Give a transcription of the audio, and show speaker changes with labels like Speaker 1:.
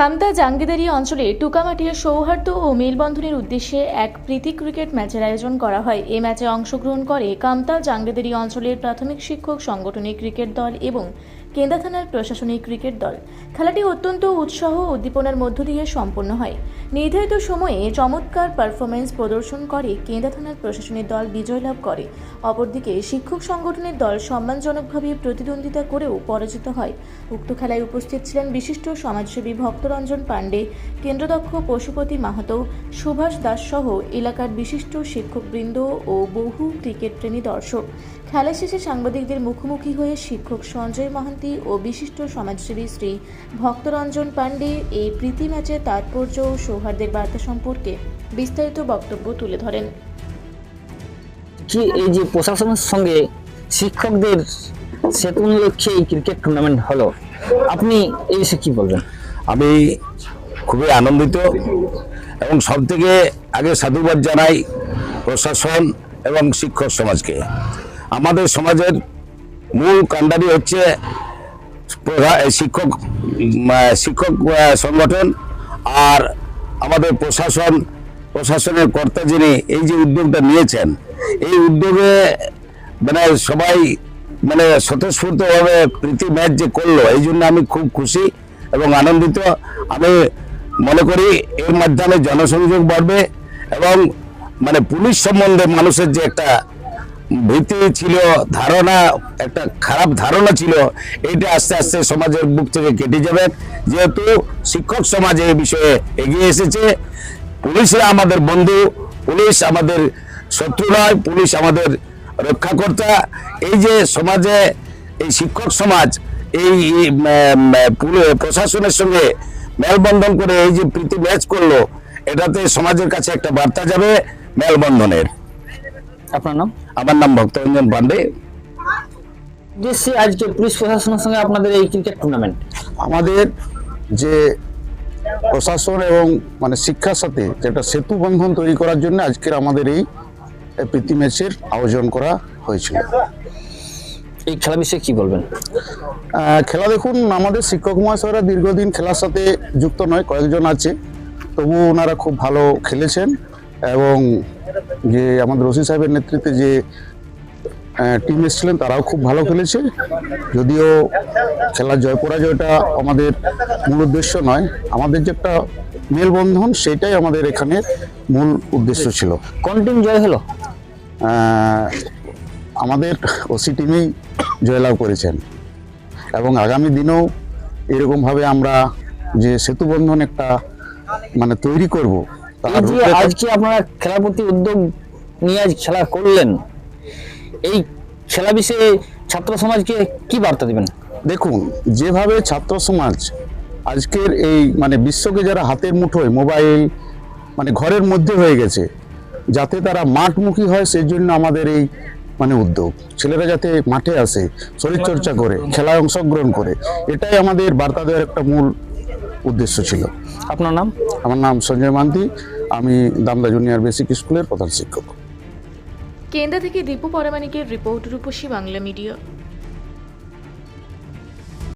Speaker 1: কামতা জাঙ্গিদারি অঞ্চলে টুকামাটিয়া, সৌহার্দ্য ও মেলবন্ধনের উদ্দেশ্যে এক প্রীতি ক্রিকেট ম্যাচের আয়োজন করা হয়। এই ম্যাচে অংশগ্রহণ করে কামতা জাঙ্গিদারি অঞ্চলের প্রাথমিক শিক্ষক সংগঠনের ক্রিকেট দল এবং কেন্দা থানার প্রশাসনিক ক্রিকেট দল। খেলাটি অত্যন্ত উৎসাহ উদ্দীপনার মধ্য দিয়ে সম্পন্ন হয়। নির্ধারিত সময়ে চমৎকার পারফরমেন্স প্রদর্শন করে কেন্দা থানার প্রশাসনের দল বিজয় লাভ করে। অপরদিকে শিক্ষক সংগঠনের দল সম্মানজনকভাবে প্রতিদ্বন্দ্বিতা করেও পরাজিত হয়। উক্ত খেলায় উপস্থিত ছিলেন বিশিষ্ট সমাজসেবী ভক্তরঞ্জন পাণ্ডে, কেন্দ্রদক্ষ পশুপতি মাহাতো, সুভাষ দাস সহ এলাকার বিশিষ্ট শিক্ষকবৃন্দ ও বহু ক্রিকেট প্রেমী দর্শক। খেলা শেষে সাংবাদিকদের মুখোমুখি হয়ে শিক্ষক সঞ্জয় মহান্তি ও বিশিষ্ট সমাজসেবী শ্রী ভক্তরঞ্জন পাণ্ডে এই প্রীতি ম্যাচের তাৎপর্য ও সৌহার্দ্যের বার্তা সম্পর্কে বিস্তারিত বক্তব্য তুলে ধরেন।
Speaker 2: কি এই যে প্রশাসনের সঙ্গে শিক্ষকদের সেতু লক্ষ্যে এই ক্রিকেট টুর্নামেন্ট হলো আপনি এই বিষয়ে কি বলবেন?
Speaker 3: আমি খুবই আনন্দিত এবং সব থেকে আগে সাধুবাদ জানাই প্রশাসন এবং শিক্ষক সমাজকে। আমাদের সমাজের মূল কাণ্ডারি হচ্ছে শিক্ষক শিক্ষক সংগঠন আর আমাদের প্রশাসন, প্রশাসনের কর্তা যিনি এই যে উদ্যোগটা নিয়েছেন, এই উদ্যোগে মানে সবাই মানে স্বতঃস্ফূর্তভাবে প্রীতি ম্যাচ যে করল, এই জন্য আমি খুব খুশি এবং আনন্দিত। আমি মনে করি এর মাধ্যমে জনসংযোগ বাড়বে এবং মানে পুলিশ সম্বন্ধে মানুষের যে একটা ভীতি ছিল, ধারণা, একটা খারাপ ধারণা ছিল এটা আস্তে আস্তে সমাজের বুক থেকে কেটে যাবে। যেহেতু শিক্ষক সমাজ এই বিষয়ে এগিয়ে এসেছে, পুলিশরা আমাদের বন্ধু, পুলিশ আমাদের শত্রু নয়, পুলিশ আমাদের রক্ষাকর্তা। এই যে সমাজে, এই শিক্ষক সমাজ, এই প্রশাসনের সঙ্গে মেলবন্ধন করে এই যে প্রীতি ম্যাচ করল, এটাতে সমাজের কাছে একটা বার্তা যাবে মেলবন্ধনের।
Speaker 2: আপনার নাম?
Speaker 3: আমার নাম ভক্তরঞ্জন পান্ডে
Speaker 2: উদ্দেশ্যে আজকে পুলিশ প্রশাসনের সঙ্গে আপনাদের এই ক্রিকেট টুর্নামেন্ট
Speaker 4: আমাদের যে প্রশাসন এবং মানে শিক্ষার সাথে যেটা সেতু বন্ধন তৈরি করার জন্য আজকের আমাদের এই এই প্রীতি ম্যাচের আয়োজন করা হয়েছিল।
Speaker 2: এই খেলা বিষয়ে কি বলবেন?
Speaker 4: খেলা দেখুন আমাদের শিক্ষক মহাশয়রা দীর্ঘদিন খেলার সাথে যুক্ত নয় কয়েকজন আছে। তবু ওনারা খুব ভালো খেলেছেন এবং যে আমাদের ওসি সাহেবের নেতৃত্বে যে টিম এসেছিলেন তারাও খুব ভালো খেলেছে। যদিও খেলার জয় পরাজয়টা আমাদের মূল উদ্দেশ্য নয় আমাদের যে একটা মেলবন্ধন সেটাই আমাদের এখানে মূল উদ্দেশ্য ছিল।
Speaker 2: কোন টিম জয় হলো?
Speaker 4: আমাদের ওসি টিমেই জয়লাভ করেছেন। এবং আগামী দিনেও এরকমভাবে আমরা যে সেতুবন্ধন একটা মানে তৈরি করব
Speaker 2: আজকে আপনারা খেলার প্রতি উদ্যোগ নিয়ে আজ খেলা করলেন এই খেলা বিষয়ে ছাত্র সমাজকে কি বার্তা দিবেন?
Speaker 4: দেখুন যেভাবে ছাত্র সমাজ আজকের এই মানে বিশ্বকে যারা হাতের মুঠোয় মোবাইল মানে ঘরের মধ্যে হয়ে গেছে যাতে তারা মাঠমুখী হয় সেই জন্য আমাদের এই মানে উদ্যোগ। ছেলেরা যাতে মাঠে আসে শরীরচর্চা করে খেলায় অংশগ্রহণ করে এটাই আমাদের বার্তা দেওয়ার একটা মূল উদ্দেশ্য ছিল।
Speaker 2: আপনার নাম?
Speaker 4: আমার নাম সঞ্জয় মান্তি। আমি দামদা জুনিয়র বেসিক স্কুলের প্রধান শিক্ষক।
Speaker 1: কেন্দ্র থেকে দীপু পরামানিকের রিপোর্ট রূপসী বাংলা মিডিয়া।